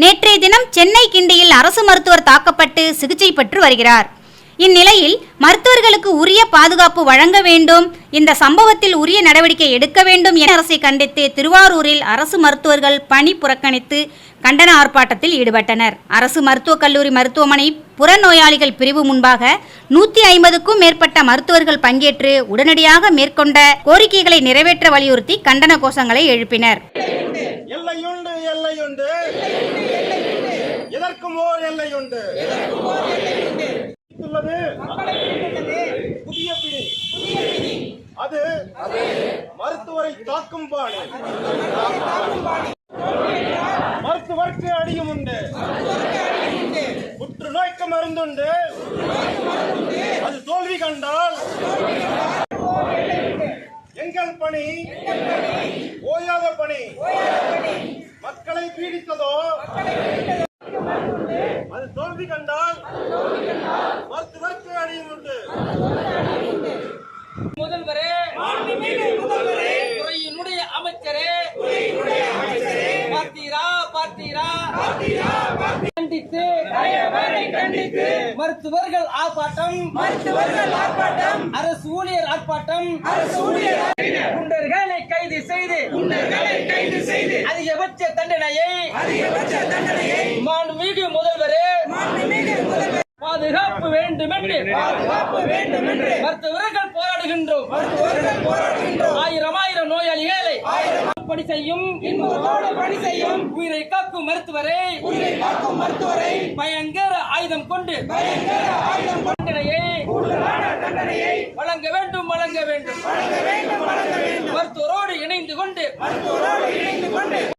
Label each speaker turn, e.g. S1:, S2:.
S1: நேற்றைய தினம் சென்னை கிண்டியில் அரசு மருத்துவர் தாக்கப்பட்டு சிகிச்சை பெற்று வருகிறார். இந்நிலையில் மருத்துவர்களுக்கு உரிய பாதுகாப்பு வழங்க வேண்டும் இந்த சம்பவத்தில் உரிய நடவடிக்கை எடுக்க வேண்டும் என அரசை கண்டித்து திருவாரூரில் அரசு மருத்துவர்கள் பணி புறக்கணித்து கண்டன ஆர்ப்பாட்டத்தில் ஈடுபட்டனர். அரசு மருத்துவக் கல்லூரி மருத்துவமனை புறநோயாளிகள் பிரிவு முன்பாக நூத்தி ஐம்பதுக்கும் மேற்பட்ட மருத்துவர்கள் பங்கேற்று உடனடியாக மேற்கொண்ட கோரிக்கைகளை நிறைவேற்ற வலியுறுத்தி கண்டன கோஷங்களை எழுப்பினர்.
S2: எல்லையுண்டு எல்லையுண்டு. இதற்கும் ஓர் எல்லையுண்டு உண்டு. புதிய பிடி. அது மருத்துவரை தாக்கும் பாணி மருத்துவருக்கு அடியும் உண்டு. புற்றுநோய்க்கு மருந்துண்டு. அது தோல்வி கண்டால் எங்கள் பணி ஓயாத பணி. மக்களை பீடித்ததோ அது தோல்வி கண்டால் மருத்துவர்க்கு அடியும் உண்டு
S3: முதல்வரே துறையினுடைய அமைச்சரே பார்த்தீரா பார்த்தீரா கண்டித்து கண்டித்து மருத்துவர்கள் ஆர்ப்பாட்டம் மருத்துவர்கள் ஆர்ப்பாட்டம் அரசு ஊழியர் ஆர்ப்பாட்டம் அரசு ஊழியர் குண்டர்களை கைது செய்து குண்டர்களை கைது செய்து அதிகபட்ச தண்டனையை அதிகபட்ச தண்டனையை மாண்புமிகு முதல்வர் பாதுகாப்பு வேண்டும் என்று பாதுகாப்பு வேண்டும் என்று மருத்துவர்கள் போராடுகின்றோம். மருத்துவர்கள் போராடுகின்றோம். ஆயிரம் ஆயிரம் நோயாளிகளை பணி செய்யும் இன்பத்தோடு பணி செய்யும். உயிரை காக்கும் மருத்துவரை. உயிரை காக்கும் மருத்துவரை. பயங்கர ஆயுதம் கொண்டு பயங்கர ஆயுதம் தண்டனையை தண்டனையை வழங்க வேண்டும் வழங்க வேண்டும். வழங்க வேண்டும் வழங்க வேண்டும். மருத்துவரோடு இணைந்து கொண்டு மருத்துவரோடு இணைந்து கொண்டு